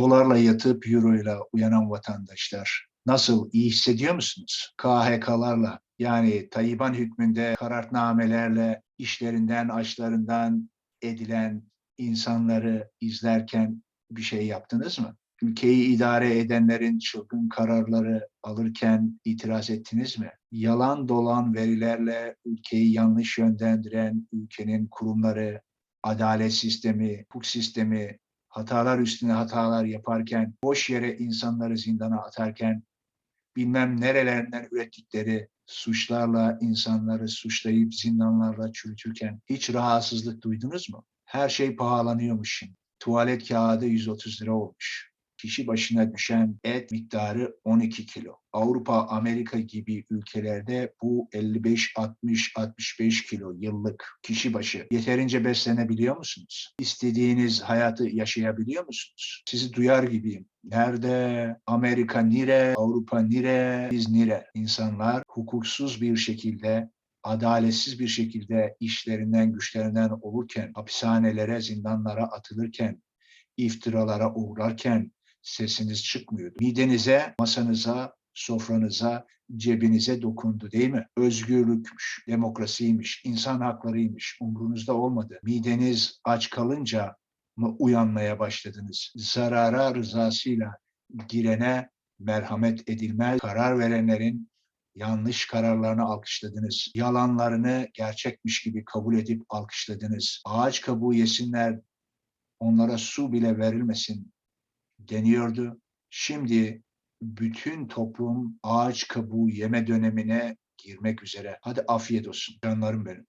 Dolarla yatıp euroyla uyanan vatandaşlar nasıl iyi hissediyor musunuz? KHK'larla yani Taliban hükmünde karartnamelerle işlerinden, açlarından edilen insanları izlerken bir şey yaptınız mı? Ülkeyi idare edenlerin çılgın kararları alırken itiraz ettiniz mi? Yalan dolan verilerle ülkeyi yanlış yönlendiren ülkenin kurumları, adalet sistemi, hukuk sistemi hatalar üstüne hatalar yaparken, boş yere insanları zindana atarken, bilmem nerelerinden ürettikleri suçlarla insanları suçlayıp zindanlarla çürütürken hiç rahatsızlık duydunuz mu? Her şey pahalanıyormuş şimdi. Tuvalet kağıdı 130 lira olmuş. Kişi başına düşen et miktarı 12 kilo. Avrupa, Amerika gibi ülkelerde bu 55, 60, 65 kilo yıllık kişi başı. Yeterince beslenebiliyor musunuz? İstediğiniz hayatı yaşayabiliyor musunuz? Sizi duyar gibiyim. Nerede? Amerika nire? Avrupa nire? Biz nire? İnsanlar hukuksuz bir şekilde adaletsiz bir şekilde işlerinden güçlerinden olurken, hapishanelere, zindanlara atılırken, iftiralara uğrarken sesiniz çıkmıyordu. Midenize, masanıza, sofranıza, cebinize dokundu değil mi? Özgürlükmüş, demokrasiymiş, insan haklarıymış. Umrunuzda olmadı. Mideniz aç kalınca mı uyanmaya başladınız? Zarara rızasıyla girene merhamet edilmez. Karar verenlerin yanlış kararlarını alkışladınız. Yalanlarını gerçekmiş gibi kabul edip alkışladınız. Ağaç kabuğu yesinler, onlara su bile verilmesin deniyordu. Şimdi bütün toplum ağaç kabuğu yeme dönemine girmek üzere. Hadi afiyet olsun canlarım benim.